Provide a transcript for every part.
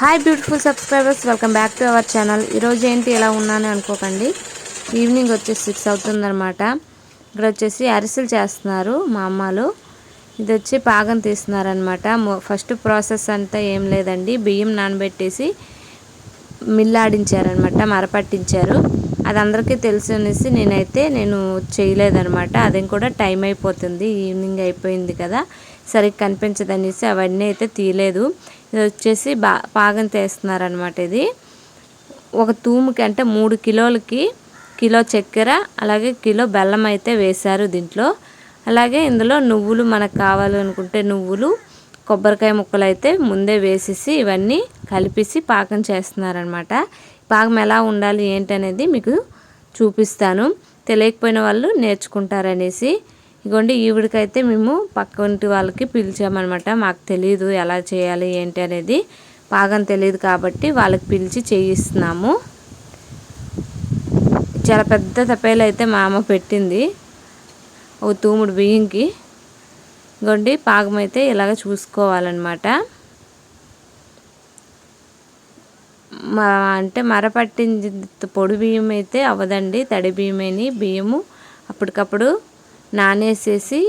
Hi beautiful subscribers welcome back to our channel ఈరోజు ఏంటి ఎలా ఉన్నాను అనుకోకండి. ఈవినింగ్ వచ్చేసి సిక్స్ అవుతుందనమాట ఇక్కడ వచ్చేసి అరిసెలు చేస్తున్నారు మా అమ్మలు. ఇది వచ్చి పాగం తీస్తున్నారనమాట ఫస్ట్ ప్రాసెస్ అంతా ఏం లేదండి. బియ్యం నానబెట్టేసి మిల్లాడించారనమాట మరపట్టించారు. అది అందరికీ తెలుసు అనేసి నేనైతే నేను చేయలేదనమాట అది కూడా టైం అయిపోతుంది. ఈవినింగ్ అయిపోయింది కదా. సరిగ్గా కనిపించదనేసి అవన్నీ అయితే తీయలేదు. ఇది వచ్చేసి బా పాగం తీస్తున్నారనమాట ఇది. ఒక తూముకి అంటే మూడు కిలోలకి కిలో చక్కెర అలాగే కిలో బెల్లం అయితే వేశారు దీంట్లో. అలాగే ఇందులో నువ్వులు మనకు కావాలనుకుంటే నువ్వులు కొబ్బరికాయ ముక్కలు అయితే ముందే వేసేసి ఇవన్నీ కలిపేసి పాకం చేస్తున్నారనమాట పాకం ఎలా ఉండాలి ఏంటనేది మీకు చూపిస్తాను. తెలియకపోయిన వాళ్ళు నేర్చుకుంటారనేసి ఇగోండి ఈవిడికైతే మేము పక్కంటి వాళ్ళకి పిలిచామన్నమాట. మాకు తెలియదు ఎలా చేయాలి ఏంటి అనేది. పాగం తెలియదు కాబట్టి వాళ్ళకి పిలిచి చేయిస్తున్నాము. చాలా పెద్ద తపేలు అయితే మా అమ్మ పెట్టింది ఒక తూముడు బియ్యంకి. గొండి పాకం అయితే ఇలాగ చూసుకోవాలన్నమాట. మా అంటే మరపట్టింది పొడి బియ్యం అయితే అవ్వదండి తడి బియ్యమేని బియ్యము. అప్పటికప్పుడు నానేసేసి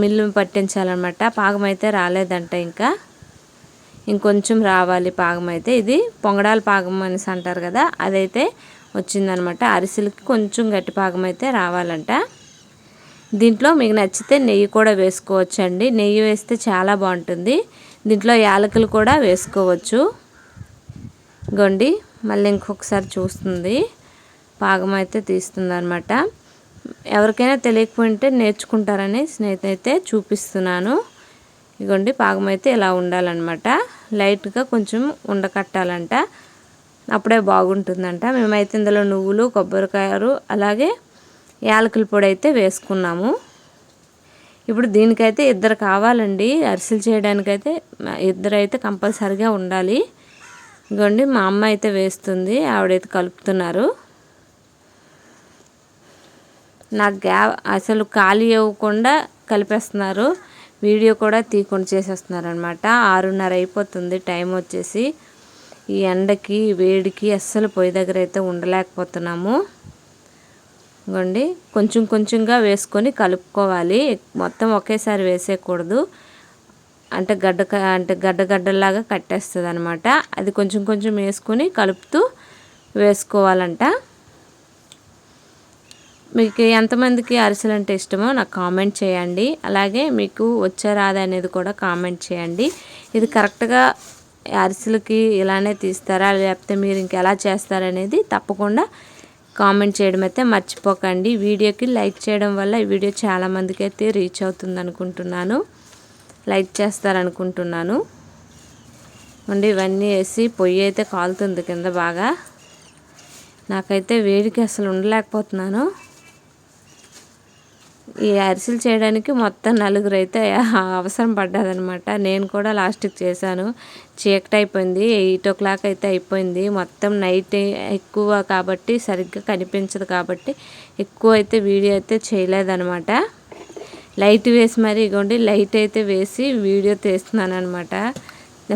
మిల్లు పట్టించాలన్నమాట. పాకం అయితే రాలేదంట ఇంకా. ఇంకొంచెం రావాలి పాకం అయితే ఇది పొంగడాల పాకం అనేసి అంటారు కదా అదైతే వచ్చిందనమాట అరిసెలకి కొంచెం గట్టి పాకం అయితే రావాలంట. దీంట్లో మీకు నచ్చితే నెయ్యి కూడా వేసుకోవచ్చండి. నెయ్యి వేస్తే చాలా బాగుంటుంది. దీంట్లో యాలకులు కూడా వేసుకోవచ్చు. గొండి మళ్ళీ ఇంకొకసారి చూస్తుంది. పాకం అయితే తీస్తుంది అనమాట ఎవరికైనా తెలియకపోయింటే నేర్చుకుంటారని స్నేహితులైతే చూపిస్తున్నాను. ఇగోండి పాకం అయితే ఇలా ఉండాలన్నమాట. లైట్గా కొంచెం ఉండకట్టాలంట అప్పుడే బాగుంటుందంట. మేమైతే ఇందులో నువ్వులు కొబ్బరికాయలు అలాగే యాలకుల పొడి అయితే వేసుకున్నాము. ఇప్పుడు దీనికైతే ఇద్దరు కావాలండి. అరిసెలు చేయడానికైతే ఇద్దరు అయితే కంపల్సరిగా ఉండాలి. ఇగోండి మా అమ్మ అయితే వేస్తుంది. ఆవిడైతే కలుపుతున్నారు. నాకు గ్యా అసలు ఖాళీ ఇవ్వకుండా కలిపేస్తున్నారు. వీడియో కూడా తీయకుండా చేసేస్తున్నారు అనమాట ఆరున్నర అయిపోతుంది టైం వచ్చేసి. ఈ ఎండకి వేడికి అస్సలు పొయ్యి దగ్గర అయితే ఉండలేకపోతున్నాము. ఇవ్వండి కొంచెం కొంచెంగా వేసుకొని కలుపుకోవాలి. మొత్తం ఒకేసారి వేసేయకూడదు. అంటే గడ్డ అంటే గడ్డ గడ్డలాగా కట్టేస్తుంది అనమాట అది కొంచెం కొంచెం వేసుకొని కలుపుతూ వేసుకోవాలంట. మీకు ఎంతమందికి అరిసెలు అంటే ఇష్టమో నాకు కామెంట్ చేయండి. అలాగే మీకు వచ్చే రాదా అనేది కూడా కామెంట్ చేయండి. ఇది కరెక్ట్గా అరిసెలకి ఇలానే తీస్తారా? లేకపోతే మీరు ఇంకెలా చేస్తారనేది తప్పకుండా కామెంట్ చేయడం అయితే మర్చిపోకండి. వీడియోకి లైక్ చేయడం వల్ల ఈ వీడియో చాలామందికి అయితే రీచ్ అవుతుంది అనుకుంటున్నాను. లైక్ చేస్తారనుకుంటున్నాను అండి ఇవన్నీ వేసి పొయ్యి అయితే కాలుతుంది కింద బాగా. నాకైతే వేడికి అసలు ఉండలేకపోతున్నాను. ఈ అరిసెలు చేయడానికి మొత్తం నలుగురు అయితే అవసరం పడ్డదనమాట నేను కూడా లాస్ట్కి చేశాను. చీకటి అయిపోయింది. ఎయిట్ ఓ క్లాక్ అయితే అయిపోయింది. మొత్తం నైట్ ఎక్కువ కాబట్టి సరిగ్గా కనిపించదు కాబట్టి ఎక్కువ అయితే వీడియో అయితే చేయలేదనమాట లైట్ వేసి మరి ఇగోండి లైట్ అయితే వేసి వీడియో తీస్తున్నాను అనమాట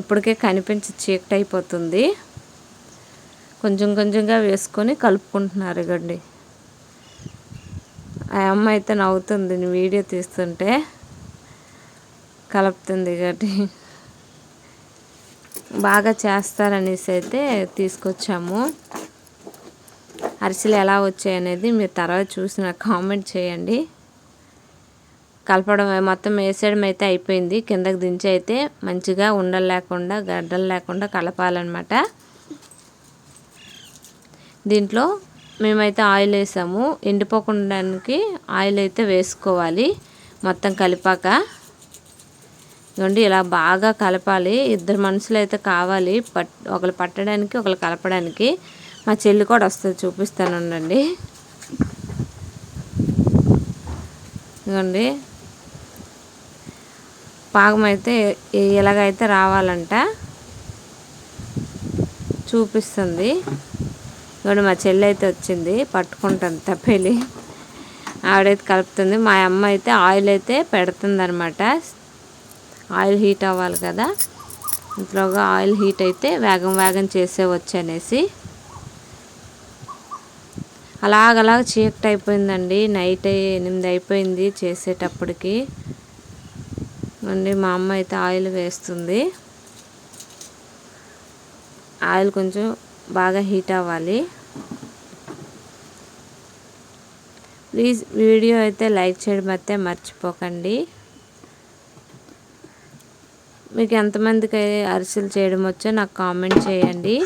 ఎప్పటికే కనిపించి చీకటి అయిపోతుంది. కొంచెం కొంచెంగా వేసుకొని కలుపుకుంటున్నారు ఇగండి. ఆ అమ్మ అయితే నవ్వుతుంది వీడియో తీస్తుంటే కలుపుతుంది కాబట్టి. బాగా చేస్తారనేసి అయితే తీసుకొచ్చాము. అరిసెలు ఎలా వచ్చాయి అనేది మీరు తర్వాత చూసి నాకు కామెంట్ చేయండి. కలపడం మొత్తం వేసేయడం అయితే అయిపోయింది. కిందకి దించి అయితే మంచిగా ఉండలు లేకుండా గడ్డలు లేకుండా కలపాలన్నమాట. దీంట్లో మేమైతే ఆయిల్ వేసాము. ఎండిపోకుండానికి ఆయిల్ అయితే వేసుకోవాలి. మొత్తం కలిపాక. ఇవ్వండి ఇలా బాగా కలపాలి. ఇద్దరు మనుషులు అయితే కావాలి. పట్ ఒకరు పట్టడానికి ఒకరు కలపడానికి. మా చెల్లి కూడా వస్తుంది చూపిస్తాను ఉండండి. ఇవ్వండి పాకం అయితే ఇలాగైతే రావాలంట చూపిస్తుంది. ఇక్కడ మా చెల్లి అయితే వచ్చింది పట్టుకుంటుంది తప్పేలి. ఆవిడైతే కలుపుతుంది. మా అమ్మ అయితే ఆయిల్ అయితే పెడుతుంది అనమాట ఆయిల్ హీట్ అవ్వాలి కదా. ఇంట్లోగా ఆయిల్ హీట్ అయితే వేగం వేగం చేసేవచ్చు అనేసి. అలాగలాగ చీకటి అయిపోయిందండి. నైట్ ఎనిమిది అయిపోయింది చేసేటప్పటికి. అండి మా అమ్మ అయితే ఆయిల్ వేస్తుంది. ఆయిల్ కొంచెం బాగా హీట్ అవ్వాలి. ప్లీజ్ వీడియో అయితే లైక్ చేయడం అయితే మర్చిపోకండి. మీకు ఎంతమందికి అరిసెలు చేయడం వచ్చో నాకు కామెంట్ చేయండి.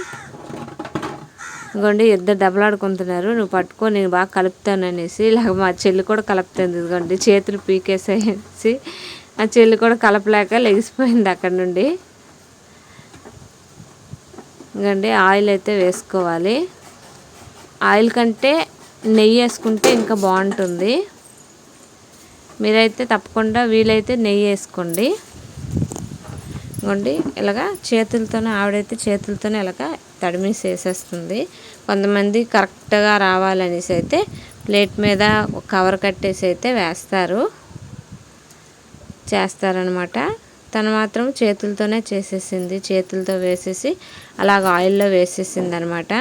ఇదిగోండి ఇద్దరు దెబ్బలాడుకుంటున్నారు. నువ్వు పట్టుకో నేను బాగా కలుపుతాను అనేసి. ఇలాగ మా చెల్లి కూడా కలుపుతుంది ఇదిగోండి. చేతులు పీకేసేసి. ఆ చెల్లి కూడా కలపలేక లెగిసిపోయింది అక్కడ నుండి. ఎందుకంటే ఆయిల్ అయితే వేసుకోవాలి. ఆయిల్ కంటే నెయ్యి వేసుకుంటే ఇంకా బాగుంటుంది. మీరైతే తప్పకుండా వీలైతే నెయ్యి వేసుకోండి. ఇంకోండి ఇలాగా చేతులతోనే ఆవిడైతే చేతులతోనే ఇలాగ తడిమేసి వేసేస్తుంది కొంతమంది కరెక్ట్గా రావాలనేసి అయితే ప్లేట్ మీద కవర్ కట్టేసి అయితే వేస్తారు. చేస్తారనమాట తను మాత్రం చేతులతోనే చేసేసింది. చేతులతో వేసేసి అలాగ ఆయిల్లో వేసేసింది అనమాట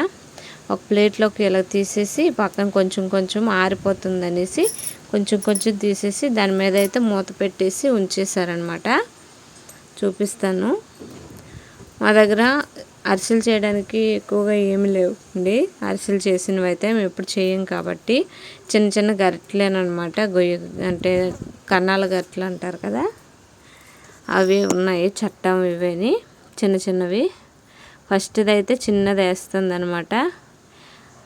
ఒక ప్లేట్లోకి ఇలా తీసేసి పక్కన కొంచెం కొంచెం ఆరిపోతుంది అనేసి కొంచెం కొంచెం తీసేసి దాని మీద అయితే మూత పెట్టేసి ఉంచేసారనమాట చూపిస్తాను. మా దగ్గర అరిసెలు చేయడానికి ఎక్కువగా ఏమి లేవండి. అరిసెలు చేసినవి అయితే మేము ఎప్పుడు చేయం కాబట్టి చిన్న చిన్న గరిటలేనమాట. గొయ్యి అంటే కన్నాల గరిటలు అంటారు కదా. అవి ఉన్నాయి చట్టం ఇవని చిన్న చిన్నవి. ఫస్ట్ది అయితే చిన్నది వేస్తుంది అనమాట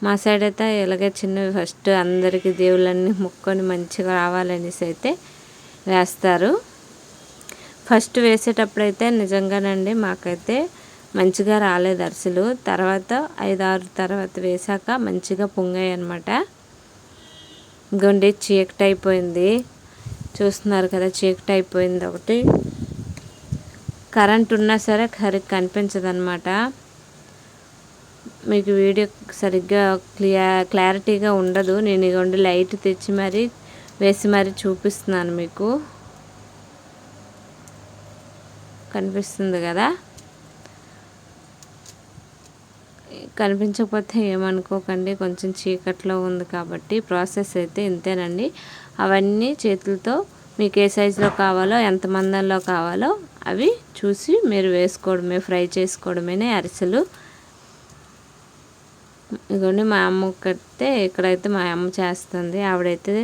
మా సైడ్ అయితే ఇలాగే చిన్నవి ఫస్ట్ అందరికీ దేవుళ్ళన్నీ మొక్కొని మంచిగా రావాలనేసి అయితే వేస్తారు. ఫస్ట్ వేసేటప్పుడు అయితే నిజంగానండి మాకైతే మంచిగా రాలేదు అరిసెలు. తర్వాత ఐదారు తర్వాత వేసాక మంచిగా పొంగాయి అనమాట గుండె చీకటి అయిపోయింది చూస్తున్నారు కదా చీకటి అయిపోయింది ఒకటి. కరెంట్ ఉన్నా సరే సరిగ్గా కనిపించదు అనమాట మీకు వీడియో సరిగ్గా క్లియా క్లారిటీగా ఉండదు. నేను ఇగోండి లైట్ తెచ్చి మరి వేసి మరి చూపిస్తున్నాను మీకు. కనిపిస్తుంది కదా? కనిపించకపోతే ఏమనుకోకండి. కొంచెం చీకట్లో ఉంది కాబట్టి ప్రాసెస్ అయితే ఇంతేనండి. అవన్నీ చేతులతో మీకు ఏ సైజులో కావాలో ఎంత మందంలో కావాలో అవి చూసి మీరు వేసుకోవడమే ఫ్రై చేసుకోవడమేనే అరిసెలు. ఇదిగోండి మా అమ్మ కడితే ఇక్కడైతే మా అమ్మ చేస్తుంది. ఆవిడైతే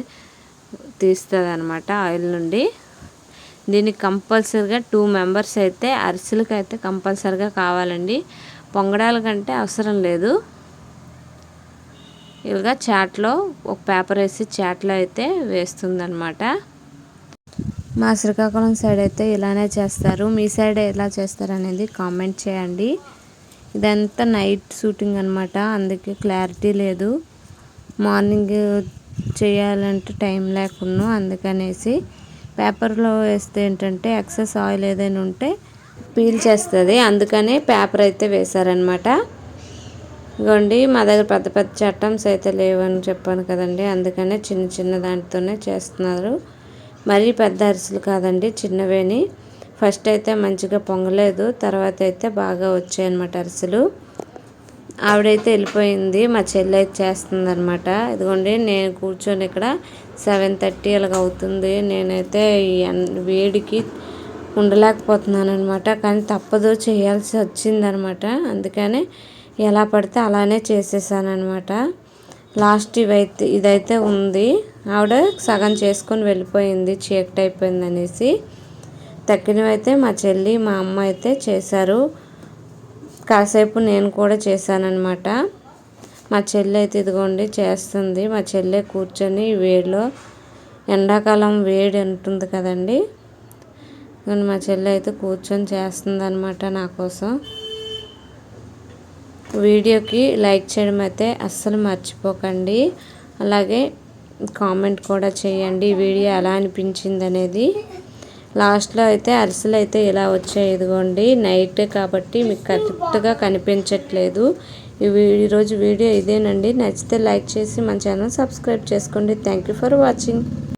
తీస్తుంది అనమాట ఆయిల్ నుండి. దీనికి కంపల్సరిగా టూ మెంబర్స్ అయితే అరిసెలకు అయితే కంపల్సరిగా కావాలండి. పొంగడాల కంటే అవసరం లేదు. ఇలాగా చాట్లో ఒక పేపర్ వేసి చాట్లో అయితే వేస్తుందన్నమాట. మా శ్రీకాకుళం సైడ్ అయితే ఇలానే చేస్తారు. మీ సైడ్ ఎలా చేస్తారు అనేది కామెంట్ చేయండి. ఇదంతా నైట్ షూటింగ్ అనమాట అందుకే క్లారిటీ లేదు. మార్నింగ్ చేయాలంటే టైం లేకున్నా అందుకనేసి పేపర్లో వేస్తే ఏంటంటే ఎక్సెస్ ఆయిల్ ఏదైనా ఉంటే పీల్ చేస్తుంది. అందుకని పేపర్ అయితే వేశారనమాట ఇగోండి మా దగ్గర పెద్ద పెద్ద చట్టమ్స్ అయితే లేవని చెప్పాను కదండి. అందుకనే చిన్న చిన్న దాంట్తోనే చేస్తున్నారు. మరీ పెద్ద అరిసెలు కాదండి చిన్నవేని. ఫస్ట్ అయితే మంచిగా పొంగలేదు తర్వాత అయితే బాగా వచ్చాయన్నమాట అరిసెలు. ఆవిడైతే వెళ్ళిపోయింది మా చెల్లి అయితే చేస్తుంది అనమాట ఇదిగోండి నేను కూర్చొని ఇక్కడ సెవెన్ థర్టీ అలాగ అవుతుంది. నేనైతే వేడికి ఉండలేకపోతున్నాను అనమాట కానీ తప్పదు చేయాల్సి వచ్చిందనమాట అందుకని ఎలా పడితే అలానే చేసేసాను అనమాట లాస్ట్ ఇవైతే ఇదైతే ఉంది. ఆవిడ సగం చేసుకొని వెళ్ళిపోయింది చీకటి అయిపోయింది అనేసి. తక్కినవైతే మా చెల్లి మా అమ్మ అయితే చేశారు. కాసేపు నేను కూడా చేశానన్నమాట. మా చెల్లి అయితే ఇదిగోండి చేస్తుంది. మా చెల్లె కూర్చొని వేడిలో ఎండాకాలం వేడి ఉంటుంది కదండి. మా చెల్లి అయితే కూర్చొని చేస్తుంది అనమాట నా కోసం. వీడియోకి లైక్ చేయడం అయితే అస్సలు మర్చిపోకండి. అలాగే కామెంట్ కూడా చేయండి వీడియో ఎలా అనిపించింది అనేది. లాస్ట్లో అయితే అరిసెలు అయితే ఇలా వచ్చాయి ఇదిగోండి. నైట్ కాబట్టి మీకు కరెక్ట్గా కనిపించట్లేదు. ఈరోజు వీడియో ఇదేనండి. నచ్చితే లైక్ చేసి మన ఛానల్ సబ్స్క్రైబ్ చేసుకోండి. Thank for watching